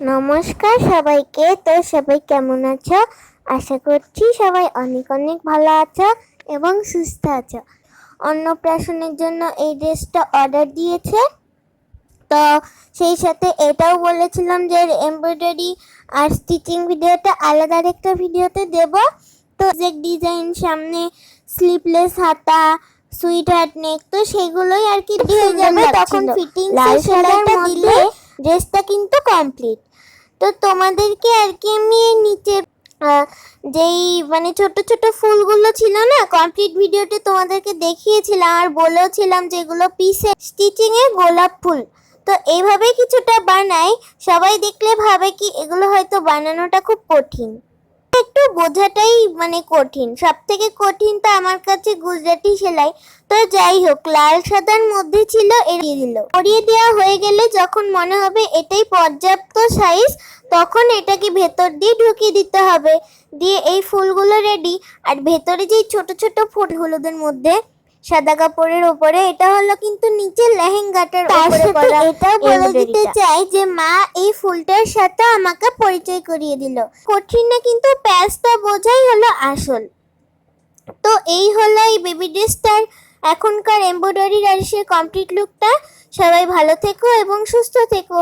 নমস্কার সবাইকে। তো সবাই কেমন আছো? আশা করছি সবাই অনেক অনেক ভালো আছো এবং সুস্থ আছো। অন্নপ্রাশনের জন্য এই ড্রেসটা অর্ডার দিয়েছে। তো সেই সাথে এটাও বলেছিলাম যে এমব্রয়ডারি আর স্টিচিং ভিডিওটা আলাদা একটা ভিডিওতে দেব। তো যে ডিজাইন সামনে স্লিপলেস হাতা সুইট হার্ট নেক তো সেগুলোই আর কি হয়ে যাবে তখন ফিটিং সেলাইটা দিলে ড্রেসটা কিন্তু কমপ্লিট তো তোমাদেরকে আর কি আমি নিচে যেই মানে ছোট ছোট ফুলগুলো ছিল না কমপ্লিট ভিডিওতে তোমাদেরকে দেখিয়েছিলাম আর বলেওছিলাম যেগুলো পিসে স্টিচিং এ গোলাপ ফুল। তো এইভাবে কিছুটা বানাই, সবাই দেখলে ভাবে কি এগুলো হয়তো বানানোটা খুব কঠিন। একটু বোঝাটাই মানে কঠিন সব থেকে কঠিন তো আমার কাছে গুজরাটি সেলাই। তো যাই হোক, লাল সাদার মধ্যে ছিল এড়িয়ে দিল। পরিয়ে দেওয়া হয়ে গেলে যখন মনে হবে এটাই পর্যাপ্ত সাইজ তখন এটাকে ভেতর দিয়ে ঢুকিয়ে দিতে হবে। দিয়ে এই ফুলগুলো রেডি আর ভেতরে যেই ছোট ছোট ফুল হলুদের মধ্যে সাদা কাপড়ের উপরে এটা হলো কিন্তু নিচে লেহেঙ্গাটার উপরে এটাও বলে দিতে চাই যে মা এই ফুলটার সাথে আমাকে পরিচয় করিয়ে দিল। কঠিন না কিন্তু প্যাচটা বোঝাই হলো আসল। তো এই হলো এই বেবি ড্রেসটার এখনকার এমব্রয়ডারি আর সে কমপ্লিট লুকটা সবাই ভালো থেকো এবং সুস্থ থেকো।